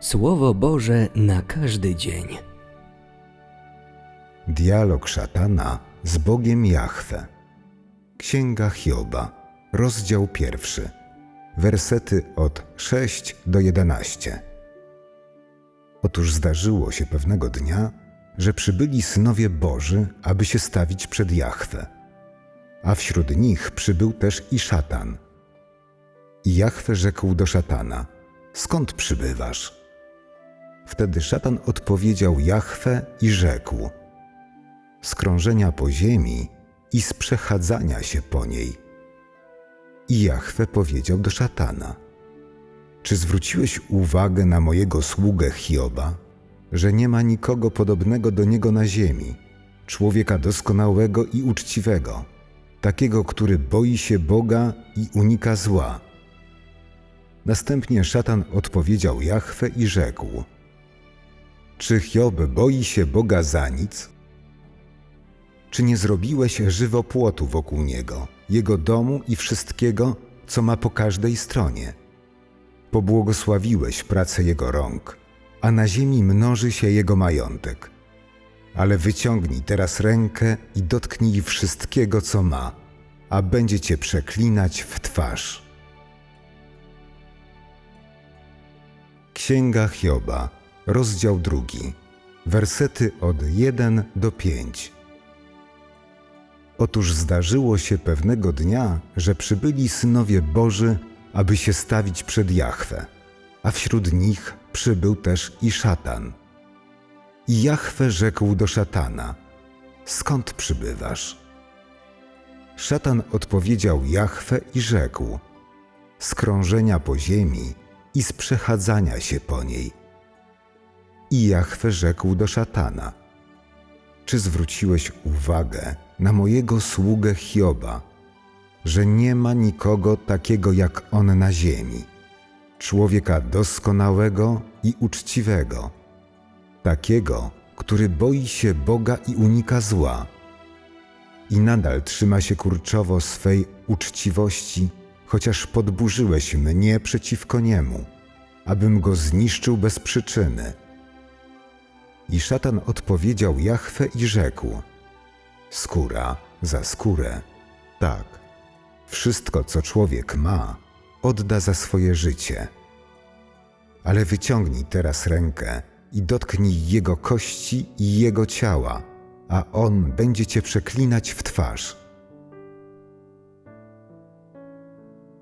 Słowo Boże na każdy dzień. Dialog szatana z Bogiem Jahwe. Księga Hioba, rozdział pierwszy. Wersety od 6 do 11. Otóż zdarzyło się pewnego dnia, że przybyli synowie Boży, aby się stawić przed Jahwe. A wśród nich przybył też i szatan. I Jahwe rzekł do szatana: Skąd przybywasz? Wtedy szatan odpowiedział Jahwe i rzekł: z krążenia po ziemi i z przechadzania się po niej. I Jahwe powiedział do szatana: Czy zwróciłeś uwagę na mojego sługę Hioba, że nie ma nikogo podobnego do niego na ziemi, człowieka doskonałego i uczciwego, takiego, który boi się Boga i unika zła? Następnie szatan odpowiedział Jahwe i rzekł: Czy Hiob boi się Boga za nic? Czy nie zrobiłeś żywopłotu wokół niego, jego domu i wszystkiego, co ma po każdej stronie? Pobłogosławiłeś pracę jego rąk, a na ziemi mnoży się jego majątek. Ale wyciągnij teraz rękę i dotknij wszystkiego, co ma, a będzie cię przeklinać w twarz. Księga Hioba, rozdział drugi, wersety od 1 do 5. Otóż zdarzyło się pewnego dnia, że przybyli synowie Boży, aby się stawić przed Jahwe, a wśród nich przybył też i szatan. I Jahwe rzekł do szatana: Skąd przybywasz? Szatan odpowiedział Jahwe i rzekł: Z krążenia po ziemi i z przechadzania się po niej. I Jahwe rzekł do szatana: Czy zwróciłeś uwagę na mojego sługę Hioba, że nie ma nikogo takiego jak on na ziemi, człowieka doskonałego i uczciwego, takiego, który boi się Boga i unika zła, i nadal trzyma się kurczowo swej uczciwości, chociaż podburzyłeś mnie przeciwko niemu, abym go zniszczył bez przyczyny. I szatan odpowiedział Jahwe i rzekł: skóra za skórę. Tak, wszystko, co człowiek ma, odda za swoje życie. Ale wyciągnij teraz rękę i dotknij jego kości i jego ciała, a on będzie cię przeklinać w twarz.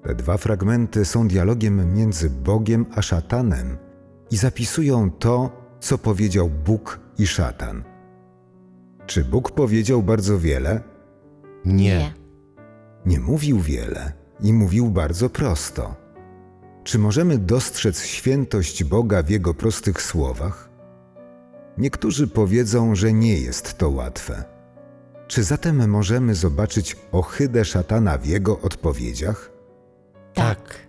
Te dwa fragmenty są dialogiem między Bogiem a szatanem i zapisują to, co powiedział Bóg i szatan. Czy Bóg powiedział bardzo wiele? Nie. Nie mówił wiele i mówił bardzo prosto. Czy możemy dostrzec świętość Boga w Jego prostych słowach? Niektórzy powiedzą, że nie jest to łatwe. Czy zatem możemy zobaczyć ohydę szatana w jego odpowiedziach? Tak.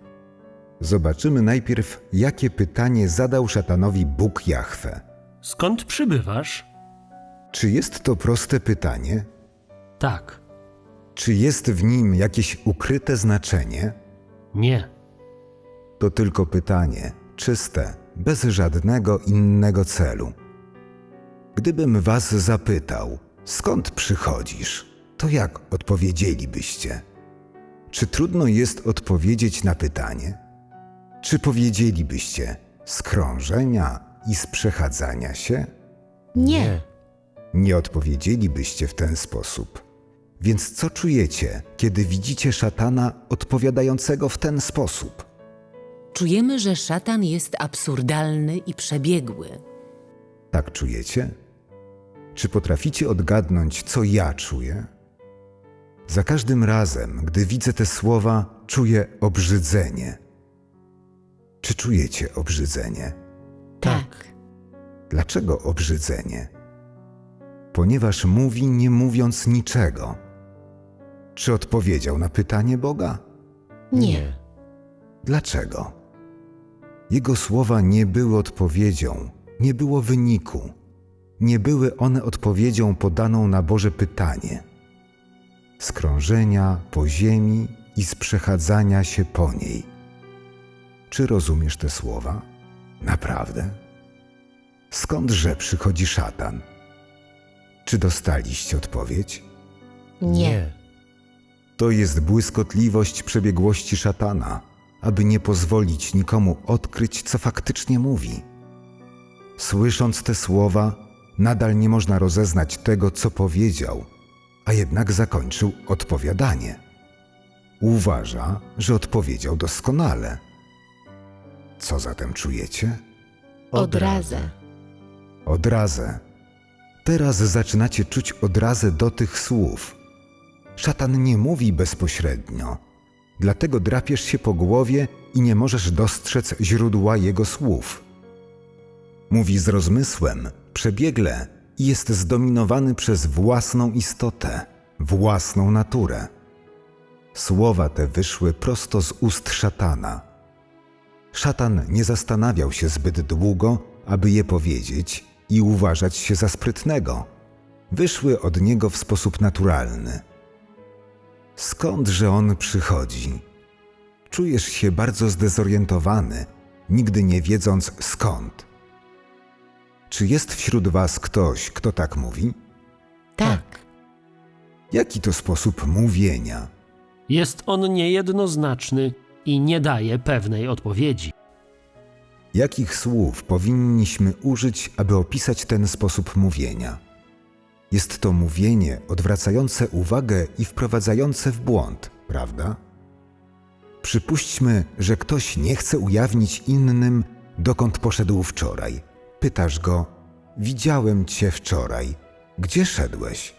Zobaczymy najpierw, jakie pytanie zadał szatanowi Bóg Jahwe. Skąd przybywasz? Czy jest to proste pytanie? Tak. Czy jest w nim jakieś ukryte znaczenie? Nie. To tylko pytanie, czyste, bez żadnego innego celu. Gdybym was zapytał, skąd przychodzisz, to jak odpowiedzielibyście? Czy trudno jest odpowiedzieć na pytanie? Czy powiedzielibyście z krążenia i z przechadzania się? Nie. Nie odpowiedzielibyście w ten sposób. Więc co czujecie, kiedy widzicie szatana odpowiadającego w ten sposób? Czujemy, że szatan jest absurdalny i przebiegły. Tak czujecie? Czy potraficie odgadnąć, co ja czuję? Za każdym razem, gdy widzę te słowa, czuję obrzydzenie. Czy czujecie obrzydzenie? Tak. Dlaczego obrzydzenie? Ponieważ mówi nie mówiąc niczego. Czy odpowiedział na pytanie Boga? Nie. Dlaczego? Jego słowa nie były odpowiedzią, nie było wyniku, nie były one odpowiedzią podaną na Boże pytanie. Z krążenia po ziemi i z przechadzania się po niej. Czy rozumiesz te słowa? Naprawdę? Skądże przychodzi szatan? Czy dostaliście odpowiedź? Nie. To jest błyskotliwość przebiegłości szatana, aby nie pozwolić nikomu odkryć, co faktycznie mówi. Słysząc te słowa, nadal nie można rozeznać tego, co powiedział, a jednak zakończył odpowiadanie. Uważa, że odpowiedział doskonale. Co zatem czujecie? Odrazę. Odrazę. Teraz zaczynacie czuć odrazę do tych słów. Szatan nie mówi bezpośrednio, dlatego drapiesz się po głowie i nie możesz dostrzec źródła jego słów. Mówi z rozmysłem, przebiegle i jest zdominowany przez własną istotę, własną naturę. Słowa te wyszły prosto z ust szatana. Szatan nie zastanawiał się zbyt długo, aby je powiedzieć i uważać się za sprytnego. Wyszły od niego w sposób naturalny. Skądże on przychodzi? Czujesz się bardzo zdezorientowany, nigdy nie wiedząc skąd. Czy jest wśród was ktoś, kto tak mówi? Tak. Jaki to sposób mówienia? Jest on niejednoznaczny i nie daje pewnej odpowiedzi. Jakich słów powinniśmy użyć, aby opisać ten sposób mówienia? Jest to mówienie odwracające uwagę i wprowadzające w błąd, prawda? Przypuśćmy, że ktoś nie chce ujawnić innym, dokąd poszedł wczoraj. Pytasz go: Widziałem cię wczoraj. Gdzie szedłeś?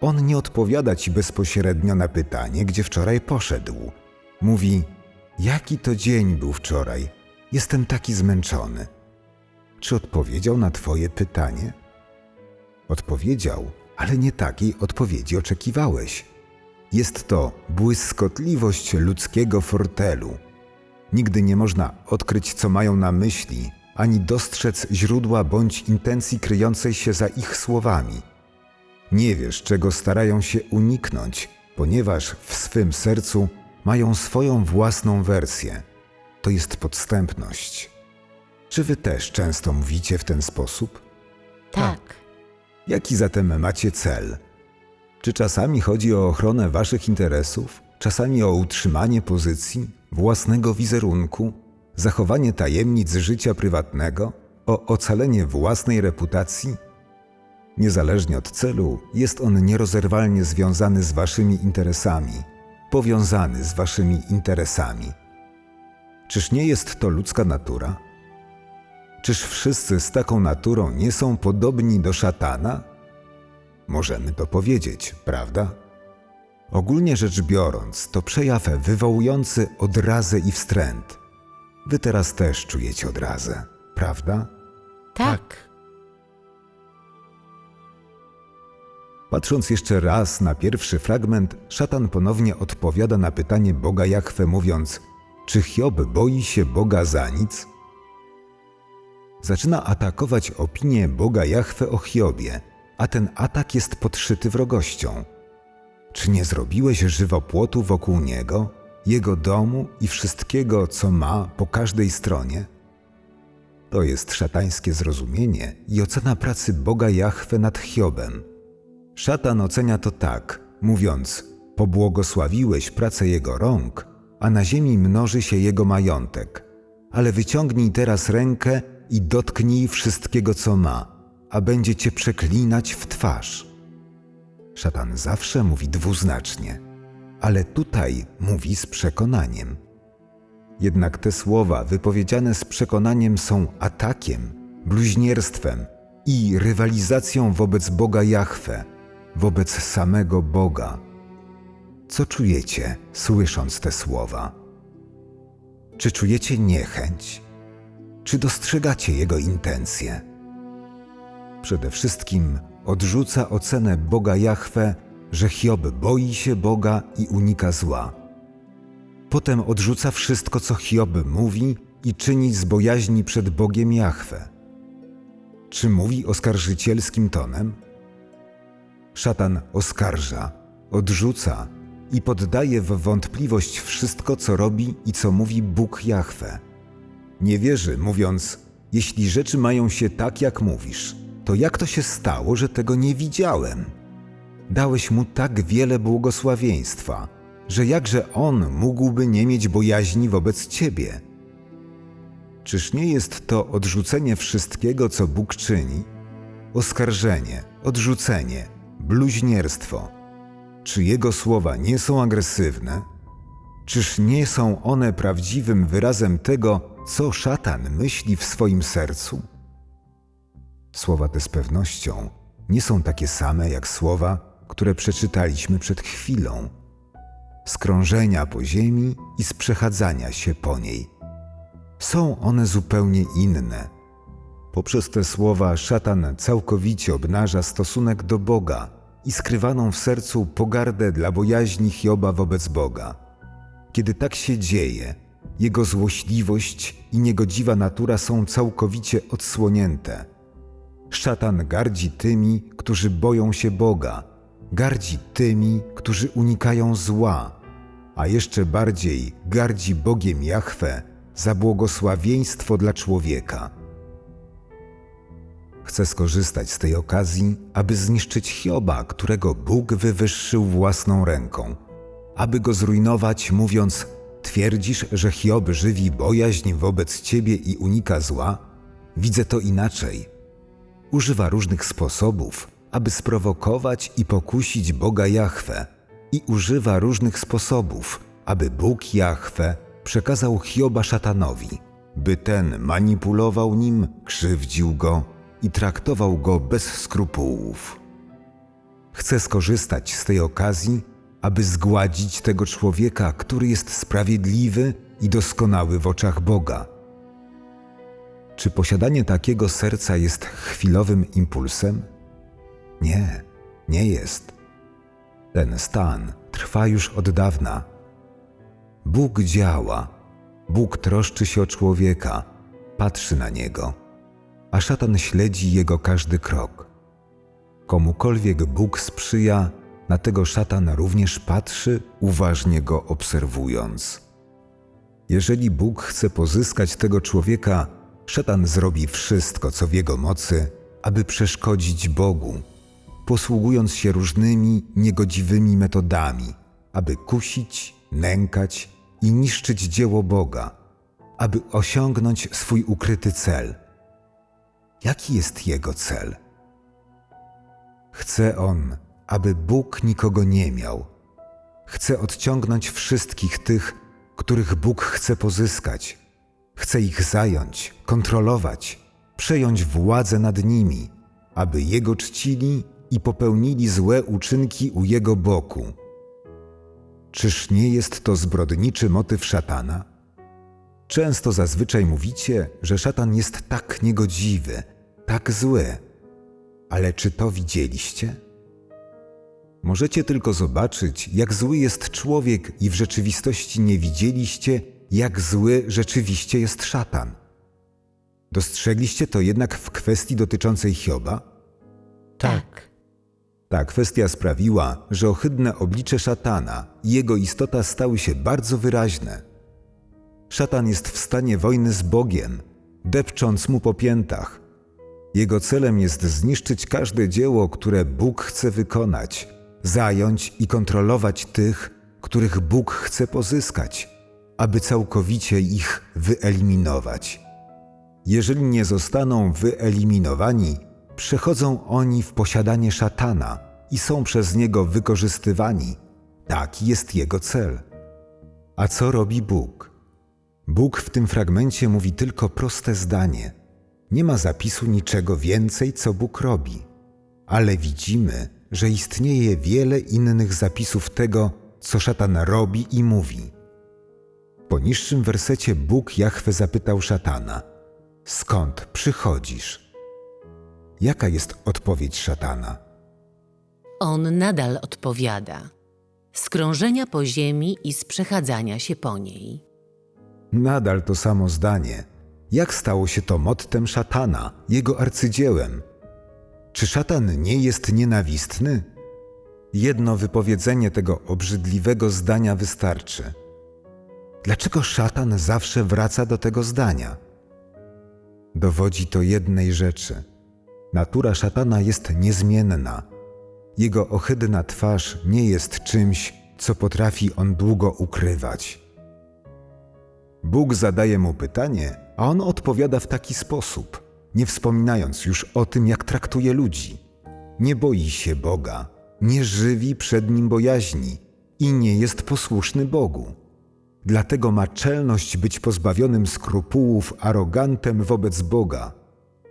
On nie odpowiada ci bezpośrednio na pytanie, gdzie wczoraj poszedł. Mówi: Jaki to dzień był wczoraj? Jestem taki zmęczony. Czy odpowiedział na Twoje pytanie? Odpowiedział, ale nie takiej odpowiedzi oczekiwałeś. Jest to błyskotliwość ludzkiego fortelu. Nigdy nie można odkryć, co mają na myśli, ani dostrzec źródła bądź intencji kryjącej się za ich słowami. Nie wiesz, czego starają się uniknąć, ponieważ w swym sercu mają swoją własną wersję. To jest podstępność. Czy wy też często mówicie w ten sposób? Tak. Jaki zatem macie cel? Czy czasami chodzi o ochronę waszych interesów, czasami o utrzymanie pozycji, własnego wizerunku, zachowanie tajemnic życia prywatnego, o ocalenie własnej reputacji? Niezależnie od celu, jest on nierozerwalnie związany z waszymi interesami, powiązany z waszymi interesami. Czyż nie jest to ludzka natura? Czyż wszyscy z taką naturą nie są podobni do szatana? Możemy to powiedzieć, prawda? Ogólnie rzecz biorąc, to przejaw wywołujący odrazę i wstręt. Wy teraz też czujecie odrazę, prawda? Tak. Patrząc jeszcze raz na pierwszy fragment, szatan ponownie odpowiada na pytanie Boga Jahwe, mówiąc: Czy Hiob boi się Boga za nic? Zaczyna atakować opinię Boga Jahwe o Hiobie, a ten atak jest podszyty wrogością. Czy nie zrobiłeś żywopłotu wokół niego, jego domu i wszystkiego, co ma po każdej stronie? To jest szatańskie zrozumienie i ocena pracy Boga Jahwe nad Hiobem. Szatan ocenia to tak, mówiąc: Pobłogosławiłeś pracę jego rąk, a na ziemi mnoży się jego majątek. Ale wyciągnij teraz rękę i dotknij wszystkiego, co ma, a będzie cię przeklinać w twarz. Szatan zawsze mówi dwuznacznie, ale tutaj mówi z przekonaniem. Jednak te słowa wypowiedziane z przekonaniem są atakiem, bluźnierstwem i rywalizacją wobec Boga Jahwe, wobec samego Boga. Co czujecie, słysząc te słowa? Czy czujecie niechęć? Czy dostrzegacie jego intencje? Przede wszystkim odrzuca ocenę Boga Jahwe, że Hiob boi się Boga i unika zła. Potem odrzuca wszystko, co Hiob mówi i czyni z bojaźni przed Bogiem Jahwe. Czy mówi oskarżycielskim tonem? Szatan oskarża, odrzuca i poddaje w wątpliwość wszystko, co robi i co mówi Bóg Jahwe. nie wierzy, mówiąc: Jeśli rzeczy mają się tak, jak mówisz, to jak to się stało, że tego nie widziałem? Dałeś mu tak wiele błogosławieństwa, że jakże on mógłby nie mieć bojaźni wobec ciebie? Czyż nie jest to odrzucenie wszystkiego, co Bóg czyni? Oskarżenie, odrzucenie, bluźnierstwo. Czy jego słowa nie są agresywne? Czyż nie są one prawdziwym wyrazem tego, co szatan myśli w swoim sercu? Słowa te z pewnością nie są takie same jak słowa, które przeczytaliśmy przed chwilą. Skrążenia po ziemi i sprzechadzania się po niej. Są one zupełnie inne. Poprzez te słowa szatan całkowicie obnaża stosunek do Boga i skrywaną w sercu pogardę dla bojaźni Hioba wobec Boga. Kiedy tak się dzieje, jego złośliwość i niegodziwa natura są całkowicie odsłonięte. Szatan gardzi tymi, którzy boją się Boga, gardzi tymi, którzy unikają zła, a jeszcze bardziej gardzi Bogiem Jahwe za błogosławieństwo dla człowieka. Chcę skorzystać z tej okazji, aby zniszczyć Hioba, którego Bóg wywyższył własną ręką, aby go zrujnować, mówiąc: Twierdzisz, że Hiob żywi bojaźń wobec ciebie i unika zła? Widzę to inaczej. Używa różnych sposobów, aby sprowokować i pokusić Boga Jahwe, i używa różnych sposobów, aby Bóg Jahwe przekazał Hioba szatanowi, by ten manipulował nim, krzywdził go i traktował go bez skrupułów. Chcę skorzystać z tej okazji, aby zgładzić tego człowieka, który jest sprawiedliwy i doskonały w oczach Boga. Czy posiadanie takiego serca jest chwilowym impulsem? Nie, nie jest. Ten stan trwa już od dawna. Bóg działa, Bóg troszczy się o człowieka, patrzy na niego, a szatan śledzi jego każdy krok. Komukolwiek Bóg sprzyja, na tego szatan również patrzy, uważnie go obserwując. Jeżeli Bóg chce pozyskać tego człowieka, szatan zrobi wszystko, co w jego mocy, aby przeszkodzić Bogu, posługując się różnymi niegodziwymi metodami, aby kusić, nękać i niszczyć dzieło Boga, aby osiągnąć swój ukryty cel. Jaki jest jego cel? Chce on, aby Bóg nikogo nie miał. Chce odciągnąć wszystkich tych, których Bóg chce pozyskać. Chce ich zająć, kontrolować, przejąć władzę nad nimi, aby Jego czcili i popełnili złe uczynki u Jego boku. Czyż nie jest to zbrodniczy motyw szatana? Często zazwyczaj mówicie, że szatan jest tak niegodziwy, tak zły. Ale czy to widzieliście? Możecie tylko zobaczyć, jak zły jest człowiek, i w rzeczywistości nie widzieliście, jak zły rzeczywiście jest szatan. Dostrzegliście to jednak w kwestii dotyczącej Hioba? Tak. Ta kwestia sprawiła, że ohydne oblicze szatana i jego istota stały się bardzo wyraźne. Szatan jest w stanie wojny z Bogiem, depcząc mu po piętach. Jego celem jest zniszczyć każde dzieło, które Bóg chce wykonać, zająć i kontrolować tych, których Bóg chce pozyskać, aby całkowicie ich wyeliminować. Jeżeli nie zostaną wyeliminowani, przechodzą oni w posiadanie szatana i są przez niego wykorzystywani. Taki jest jego cel. A co robi Bóg? Bóg w tym fragmencie mówi tylko proste zdanie. Nie ma zapisu niczego więcej, co Bóg robi. Ale widzimy, że istnieje wiele innych zapisów tego, co szatan robi i mówi. W poniższym wersecie Bóg Jahwe zapytał szatana: Skąd przychodzisz? Jaka jest odpowiedź szatana? On nadal odpowiada. Skrążenia po ziemi i sprzechadzania się po niej. Nadal to samo zdanie. Jak stało się to mottem szatana, jego arcydziełem? Czy szatan nie jest nienawistny? Jedno wypowiedzenie tego obrzydliwego zdania wystarczy. Dlaczego szatan zawsze wraca do tego zdania? Dowodzi to jednej rzeczy. Natura szatana jest niezmienna. Jego ohydna twarz nie jest czymś, co potrafi on długo ukrywać. Bóg zadaje mu pytanie, a on odpowiada w taki sposób, nie wspominając już o tym, jak traktuje ludzi. Nie boi się Boga, nie żywi przed nim bojaźni i nie jest posłuszny Bogu. Dlatego ma czelność być pozbawionym skrupułów arogantem wobec Boga,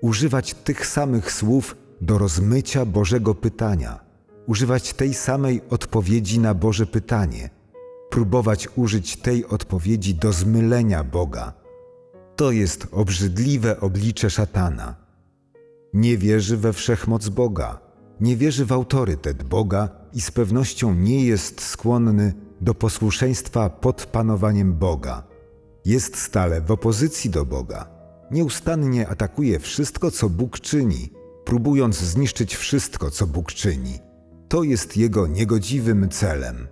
używać tych samych słów do rozmycia Bożego pytania, używać tej samej odpowiedzi na Boże pytanie, próbować użyć tej odpowiedzi do zmylenia Boga. To jest obrzydliwe oblicze szatana. Nie wierzy we wszechmoc Boga, nie wierzy w autorytet Boga i z pewnością nie jest skłonny do posłuszeństwa pod panowaniem Boga. Jest stale w opozycji do Boga. Nieustannie atakuje wszystko, co Bóg czyni, próbując zniszczyć wszystko, co Bóg czyni. To jest jego niegodziwym celem.